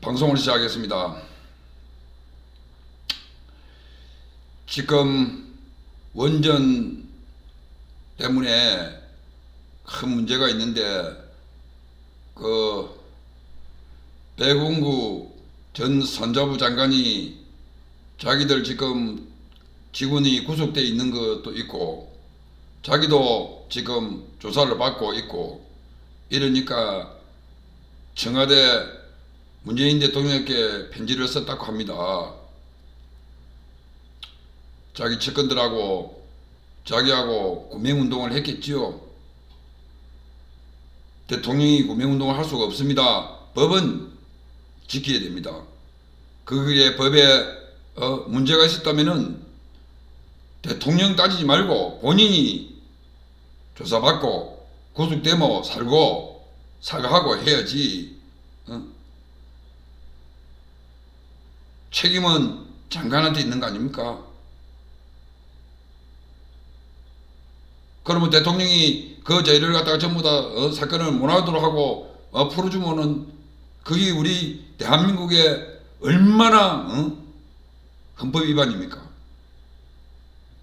방송을 시작하겠습니다. 지금 원전 때문에 큰 문제가 있는데 그 배공구 전 산자부 장관이 자기들 지금 직원이 구속돼 있는 것도 있고 자기도 지금 조사를 받고 있고 이러니까 청와대 문재인 대통령께 편지를 썼다고 합니다. 자기 측근들하고 자기하고 구명운동을 했겠지요. 대통령이 구명운동을 할 수가 없습니다. 법은 지켜야 됩니다. 그게 법에 어, 문제가 있었다면은 대통령 따지지 말고 본인이 조사받고 구속되면 살고 사과하고 해야지. 어? 책임은 장관한테 있는 거 아닙니까? 그러면 대통령이 그 죄를 갖다가 전부 다 어, 사건을 못하도록 하고 어, 풀어주면은 그게 우리 대한민국의 얼마나 어? 헌법 위반입니까?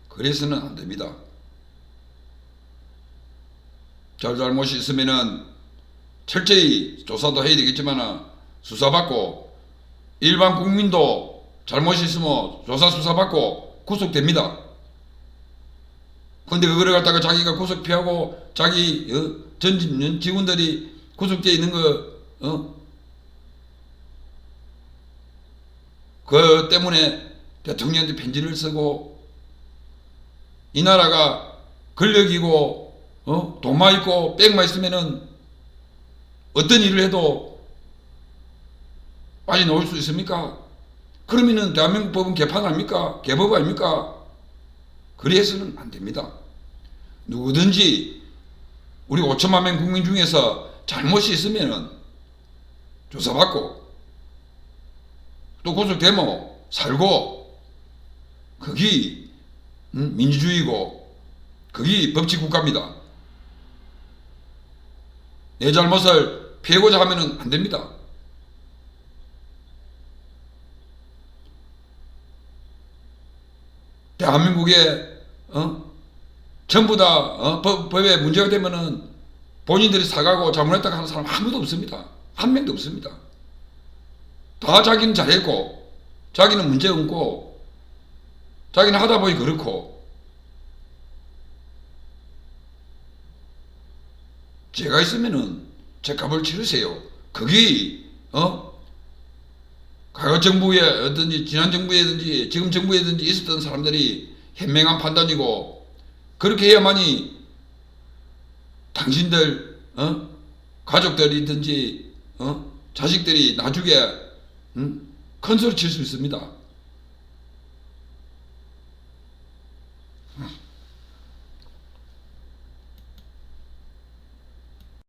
그래서는 안 됩니다. 잘잘못이 있으면은 철저히 조사도 해야 되겠지만 수사받고 일반 국민도 잘못이 있으면 조사 수사 받고 구속됩니다. 근데 그거를 갖다가 자기가 구속 피하고 자기 어, 전 직원들이 구속되어 있는 거 어? 그 때문에 대통령한테 편지를 쓰고 이 나라가 권력이고 어? 돈만 있고 백만 있으면은 어떤 일을 해도 빠져나올 수 있습니까? 그러면은 대한민국 법은 개판 아닙니까? 개법 아닙니까? 그래서는 안 됩니다. 누구든지 우리 5천만 명 국민 중에서 잘못이 있으면은 조사받고 또 구속되면 살고 그게 음, 민주주의고 그게 법치 국가입니다. 내 잘못을 피하고자 하면은 안 됩니다. 대한민국에 어? 전부 다 어? 법, 법에 문제가 되면은 본인들이 사과하고 잘못했다고 하는 사람 아무도 없습니다. 한 명도 없습니다. 다 자기는 잘했고 자기는 문제 없고 자기는 하다 보니 그렇고 제가 있으면은 제 값을 치르세요. 그게 어 과거 정부에 어든지 지난 정부에든지 지금 정부에든지 있었던 사람들이 현명한 판단이고 그렇게 해야만이 당신들 어 가족들이든지 어 자식들이 나중에 음? 큰 소리 칠 수 있습니다.